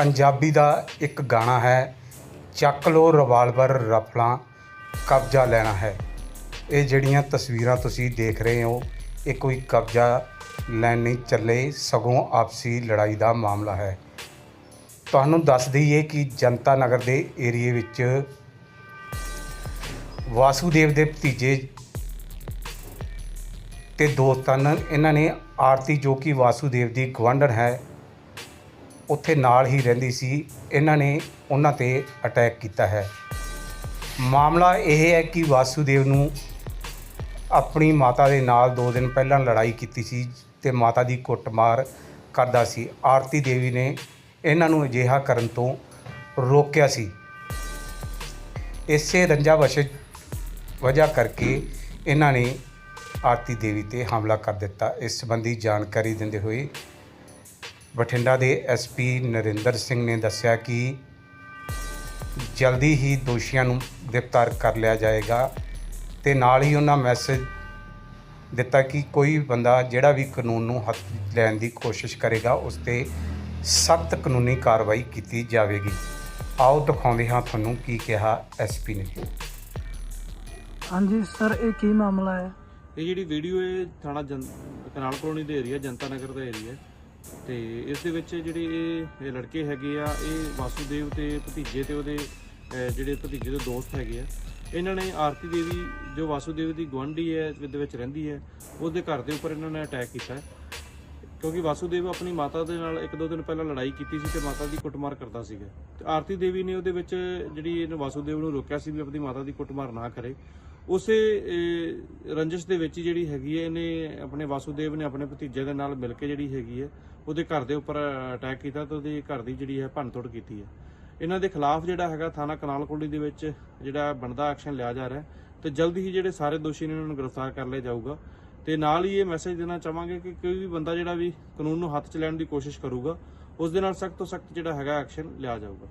ਪੰਜਾਬੀ ਦਾ ਇੱਕ ਗਾਣਾ ਹੈ, ਚੱਕ ਲੋ ਰਿਵਾਲਵਰ ਰਫਲਾਂ, ਕਬਜ਼ਾ ਲੈਣਾ ਹੈ। ਇਹ ਜਿਹੜੀਆਂ ਤਸਵੀਰਾਂ ਤੁਸੀਂ ਦੇਖ ਰਹੇ ਹੋ, ਇਹ ਕੋਈ ਕਬਜ਼ਾ ਲੈਣ ਨਹੀਂ ਚੱਲੇ, ਸਗੋਂ ਆਪਸੀ ਲੜਾਈ ਦਾ ਮਾਮਲਾ ਹੈ। ਤੁਹਾਨੂੰ ਦੱਸ ਦਈਏ ਕਿ ਜਨਤਾ ਨਗਰ ਦੇ ਏਰੀਏ ਵਿੱਚ ਵਾਸੂਦੇਵ ਦੇ ਭਤੀਜੇ ਤੇ ਦੋਸਤਾਂ ਨੇ ਇਹਨਾਂ ਨੇ ਆਰਤੀ ਜੋ ਕਿ ਵਾਸੂਦੇਵ ਦੀ ਗਵੰਡਰ ਹੈ ਉੱਥੇ ਨਾਲ ਹੀ ਰਹਿੰਦੀ ਸੀ। ਇਹਨਾਂ ਨੇ ਉਹਨਾਂ ਤੇ ਅਟੈਕ ਕੀਤਾ ਹੈ। ਮਾਮਲਾ ਇਹ ਹੈ ਕਿ ਵਾਸੂਦੇਵ ਨੂੰ ਆਪਣੀ ਮਾਤਾ ਦੇ ਨਾਲ 2 ਦਿਨ ਪਹਿਲਾਂ ਲੜਾਈ ਕੀਤੀ ਸੀ ਤੇ ਮਾਤਾ ਦੀ ਕੁੱਟਮਾਰ ਕਰਦਾ ਸੀ। ਆਰਤੀ ਦੇਵੀ ਨੇ ਇਹਨਾਂ ਨੂੰ ਅਜਿਹਾ ਕਰਨ ਤੋਂ ਰੋਕਿਆ ਸੀ। ਇਸੇ ਰੰਜਾ ਵਸ਼ ਵਜ੍ਹਾ ਕਰਕੇ ਇਹਨਾਂ ਨੇ ਆਰਤੀ ਦੇਵੀ ਤੇ ਹਮਲਾ ਕਰ ਦਿੱਤਾ। ਇਸ ਸੰਬੰਧੀ ਜਾਣਕਾਰੀ ਦਿੰਦੇ ਹੋਏ ਬਠਿੰਡਾ ਦੇ ਐਸਪੀ ਨਰਿੰਦਰ ਸਿੰਘ ਨੇ ਦੱਸਿਆ ਕਿ ਜਲਦੀ ਹੀ ਦੋਸ਼ੀਆਂ ਨੂੰ ਗ੍ਰਿਫਤਾਰ ਕਰ ਲਿਆ ਜਾਏਗਾ ਤੇ ਨਾਲ ਹੀ ਉਹਨਾਂ ਮੈਸੇਜ ਦਿੱਤਾ ਕਿ ਕੋਈ ਬੰਦਾ ਜਿਹੜਾ ਵੀ ਕਾਨੂੰਨ ਨੂੰ ਹੱਥ ਲੈਣ ਦੀ ਕੋਸ਼ਿਸ਼ ਕਰੇਗਾ ਉਸ ਤੇ ਸਖਤ ਕਾਨੂੰਨੀ ਕਾਰਵਾਈ ਕੀਤੀ ਜਾਵੇਗੀ। ਆਓ ਦਿਖਾਉਂਦੇ ਹਾਂ ਤੁਹਾਨੂੰ ਕੀ ਕਿਹਾ ਐਸਪੀ ਨੇ। ਹਾਂਜੀ ਸਰ ਇਹ ਕੀ ਮਾਮਲਾ ਹੈ? ਇਹ ਜਿਹੜੀ ਵੀਡੀਓ ਹੈ ਥਾਣਾ ਜਨ ਕਨਾਲ ਕਲੋਨੀ ਦੇ ਏਰੀਆ ਜਨਤਾ ਨਗਰ ਦਾ ਏਰੀਆ ਤੇ ਇਸ ਦੇ ਵਿੱਚ ਜਿਹੜੇ ਇਹ ਲੜਕੇ ਹੈਗੇ ਆ, ਇਹ ਵਾਸੂਦੇਵ ਤੇ ਭਤੀਜੇ ਤੇ ਉਹਦੇ ਜਿਹੜੇ ਭਤੀਜੇ ਦੇ ਦੋਸਤ ਹੈਗੇ ਆ। ਇਹਨਾਂ ਨੇ ਆਰਤੀ ਦੇਵੀ, ਜੋ ਵਾਸੂਦੇਵ ਦੀ ਗੁਆਂਢੀ ਹੈ ਦੇ ਵਿੱਚ ਰਹਿੰਦੀ ਹੈ, ਉਹਦੇ ਘਰ ਦੇ ਉੱਪਰ ਇਹਨਾਂ ਨੇ ਅਟੈਕ ਕੀਤਾ ਕਿਉਂਕਿ ਵਾਸੂਦੇਵ ਆਪਣੀ ਮਾਤਾ ਦੇ ਨਾਲ ਇੱਕ ਦੋ ਦਿਨ ਪਹਿਲਾਂ ਲੜਾਈ ਕੀਤੀ ਸੀ ਤੇ ਮਾਤਾ ਦੀ ਕੁੱਟਮਾਰ ਕਰਦਾ ਸੀਗਾ। ਤੇ ਆਰਤੀ ਦੇਵੀ ਨੇ ਉਹਦੇ ਵਿੱਚ ਜਿਹੜੀ ਇਹਨੇ ਵਾਸੂਦੇਵ ਨੂੰ ਰੋਕਿਆ ਸੀ ਵੀ ਆਪਣੀ ਮਾਤਾ ਦੀ ਕੁੱਟਮਾਰ ਨਾ ਕਰੇ। ਉਸੇ ਅਹ, ਰੰਜਿਸ਼ ਦੇ ਵਿੱਚ ਹੀ ਜਿਹੜੀ ਹੈਗੀ ਹੈ ਇਹਨੇ ਆਪਣੇ ਵਾਸੂਦੇਵ ਨੇ ਆਪਣੇ ਭਤੀਜੇ ਦੇ ਨਾਲ ਮਿਲ ਕੇ ਜਿਹੜੀ ਹੈਗੀ ਹੈ ਉਹਦੇ ਘਰ ਦੇ ਉੱਪਰ ਅਟੈਕ ਕੀਤਾ ਤੇ ਉਹਦੇ ਘਰ ਦੀ ਜਿਹੜੀ ਹੈ ਭੰਨਤੋੜ ਕੀਤੀ ਹੈ। ਇਹਨਾਂ ਦੇ ਖਿਲਾਫ ਜਿਹੜਾ ਹੈਗਾ ਥਾਣਾ ਕਨਾਲ ਕੋਲੀ ਦੇ ਵਿੱਚ ਜਿਹੜਾ ਬਣਦਾ ਐਕਸ਼ਨ ਲਿਆ ਜਾ ਰਿਹਾ ਹੈ ਤੇ ਜਲਦੀ ਹੀ ਜਿਹੜੇ ਸਾਰੇ ਦੋਸ਼ੀ ਨੇ ਉਹਨਾਂ ਨੂੰ ਗ੍ਰਿਫਤਾਰ ਕਰ ਲਿਆ ਜਾਊਗਾ। ਤੇ ਨਾਲ ਹੀ ਇਹ ਮੈਸੇਜ ਦੇਣਾ ਚਾਹਾਂਗੇ ਕਿ ਕੋਈ ਵੀ ਬੰਦਾ ਜਿਹੜਾ ਵੀ ਕਾਨੂੰਨ ਨੂੰ ਹੱਥ 'ਚ ਲੈਣ ਦੀ ਕੋਸ਼ਿਸ਼ ਕਰੂਗਾ ਉਸ ਦੇ ਨਾਲ ਸਖਤ ਤੋਂ ਸਖਤ ਜਿਹੜਾ ਹੈਗਾ ਐਕਸ਼ਨ ਲਿਆ ਜਾਊਗਾ।